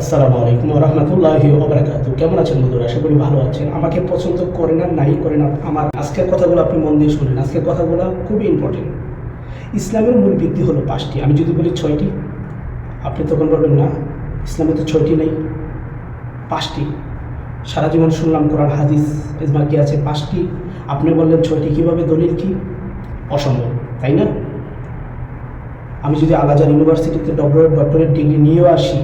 আসসালামু আলাইকুম রহমতুল্লাহি ওবরাকাতু কেমন আছেন বন্ধুরা? আশা করি ভালো আছেন। আমাকে পছন্দ করেন আর নাই করেন আর আমার আজকের কথাগুলো আপনি মন দিয়ে শুনেন। আজকের কথাগুলো খুবই ইম্পর্টেন্ট ইসলামের মূল ভিত্তি হলো পাঁচটি। আমি যদি বলি ছয়টি, আপনি তখন বলবেন, না, ইসলামে তো ছয়টি নেই। পাঁচটি। সারা জীবন শুনলাম কোরআন, হাদিস ইজমা কি আছে? পাঁচটি। আপনি বললেন ছয়টি। কীভাবে? দলিল কি? অসম্ভব, তাই না? আমি যদি আলাজার ইউনিভার্সিটিতে ডক্টরেট ডক্টরেট ডিগ্রি নিয়েও আসি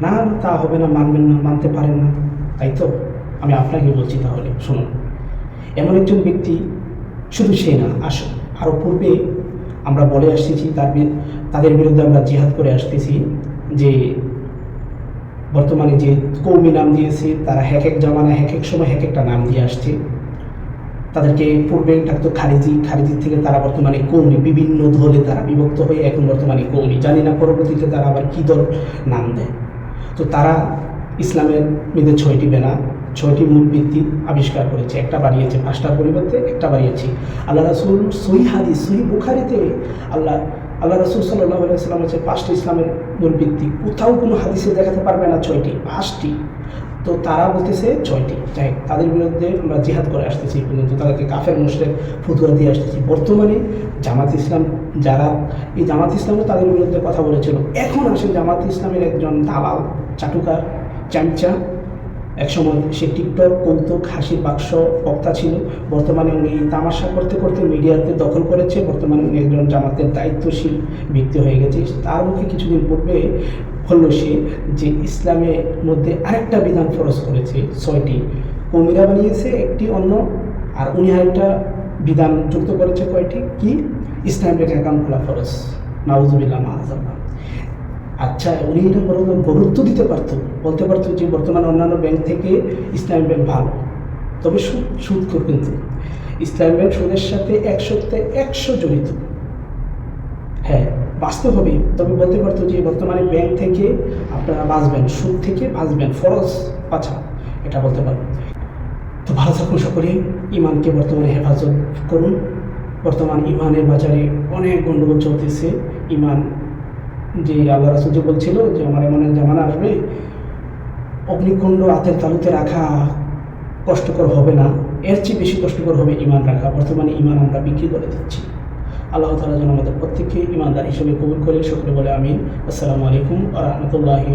না, তা হবে না, মানবেন না, মানতে পারেন না। তাই তো আমি আপনাকে বলছি তাহলে, শুনুন। এমন একজন ব্যক্তি শুধু সে না আস আরও পূর্বে আমরা বলে আসতেছি, তার তাদের বিরুদ্ধে আমরা জিহাদ করে আসতেছি যে, বর্তমানে যে কৌমি নাম দিয়েছে, তারা হ্যাক এক জামানায় হ্যাক এক সময় হ্যাক একটা নাম দিয়ে আসছে। তাদেরকে পূর্বে ডাকতো খারিজি খারিজি থেকে তারা বর্তমানে কৌমি, বিভিন্ন দলে তারা বিভক্ত হয়ে এখন বর্তমানে কৌমি। জানি না পরবর্তীতে তারা আবার কী দল নাম দেয়। তো তারা ইসলামের মধ্যে ছয়টি বেনা ছয়টি মূল ভিত্তি আবিষ্কার করেছে। একটা বাড়িয়েছে পাঁচটার পরিবর্তে, একটা বাড়িয়েছে। আল্লাহ রাসুল সই হাদিস সই বুখারিতে আল্লাহ আল্লাহ রসুল সাল্লাহ সাল্লাম হচ্ছে পাঁচটি ইসলামের মূল ভিত্তি। কোথাও কোনো হাদিসে দেখাতে পারবে না ছয়টি, পাঁচটি। তো তারা বলতেছে ছয়টি। যাই তাদের বিরুদ্ধে আমরা জিহাদ করে আসতেছি পর্যন্ত। তাদেরকে কাফের মুশরেক ফতুয়া দিয়ে আসতেছি। বর্তমানে জামাত ইসলাম যারা, এই জামাত ইসলামও তাদের বিরুদ্ধে কথা বলেছিল। এখন আসে জামাত ইসলামের একজন দালাল, চাটুকার, চামচা। একসময় সে টিকটক কৌতুক হাসির বাক্স বক্তা ছিল। বর্তমানে উনি তামাশা করতে করতে মিডিয়াতে দখল করেছে। বর্তমানে উনি একজন জামাতের দায়িত্বশীল ব্যক্তি হয়ে গেছে। তার মুখে কিছুদিন পূর্বে হলো সে যে, ইসলামের মধ্যে আরেকটা বিধান ফরজ করেছে। ছয়টি। কমিরা বানিয়েছে, একটি অন্য, আর উনি আরেকটা বিধান যুক্ত করেছে কয়টি? কি? ইসলামিক অ্যাকাউন্ট খোলা ফরজ। নাউজুবিল্লাহ মাহাজাল্লাহ আচ্ছা উনি এটা বরং গুরুত্ব দিতে পারতো বলতে পারতো যে বর্তমানে অন্যান্য ব্যাংক থেকে ইসলামী ব্যাংক ভালো। তবে সুদ সুদ কিন্তু ইসলামী ব্যাংক সুদের সাথে একশোতে একশো জড়িত। হ্যাঁ বাঁচতে হবে। তবে বলতে পারতো যে বর্তমানে ব্যাংক থেকে আপনারা বাঁচবেন, সুদ থেকে বাঁচবেন, ফরজ পাছা এটা বলতে পারব। তো ভালো থাকুন সকলে, ইমানকে বর্তমানে হেফাজত করুন। বর্তমান ইমানের বাজারে অনেক গণ্ডগোল চলতেছে। ইমান যে আল্লাহ রাসুল যে বলছিল যে আমার এমন এক জামানা আসবে, অগ্নিকুণ্ড হাতের তালুতে রাখা কষ্টকর হবে না, এর চেয়ে বেশি কষ্টকর হবে ইমান রাখা। বর্তমানে ইমান আমরা বিক্রি করে দিচ্ছি। আল্লাহ তালা যেন আমাদের প্রত্যেককে ইমানদার হিসেবে কবুল করে সকলে বলে আমি আসসালামু আলাইকুম আ রহমতুল্লাহি